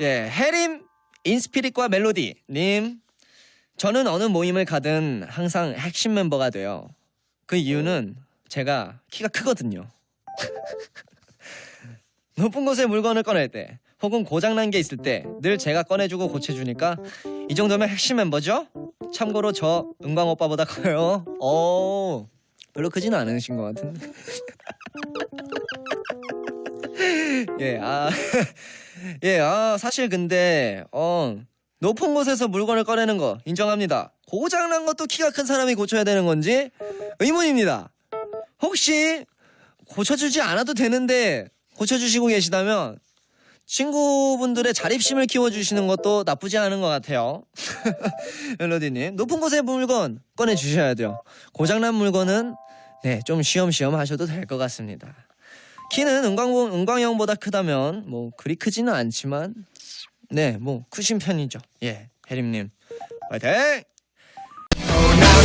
예, 해림 인스피릿과 멜로디 님. 저는 어느 모임을 가든 항상 핵심 멤버가 돼요. 그 이유는 제가 키가 크거든요. 높은 곳에 물건을 꺼낼 때 혹은 고장난 게 있을 때 늘 제가 꺼내주고 고쳐주니까 이 정도면 핵심 멤버죠? 참고로 저 은광 오빠보다 커요. 어 별로 크지는 않으신 것 같은데. 예, 아, 예, 아, 사실 근데, 어, 높은 곳에서 물건을 꺼내는 거 인정합니다. 고장난 것도 키가 큰 사람이 고쳐야 되는 건지 의문입니다. 혹시 고쳐주지 않아도 되는데 고쳐주시고 계시다면 친구분들의 자립심을 키워주시는 것도 나쁘지 않은 것 같아요. 멜로디님, 높은 곳의 물건 꺼내주셔야 돼요. 고장난 물건은 네, 좀 쉬엄쉬엄 하셔도 될 것 같습니다. 키는 은광, 은광형보다 크다면 뭐 그리 크지는 않지만 네, 뭐 크신 편이죠. 예, 혜림님 화이팅! Now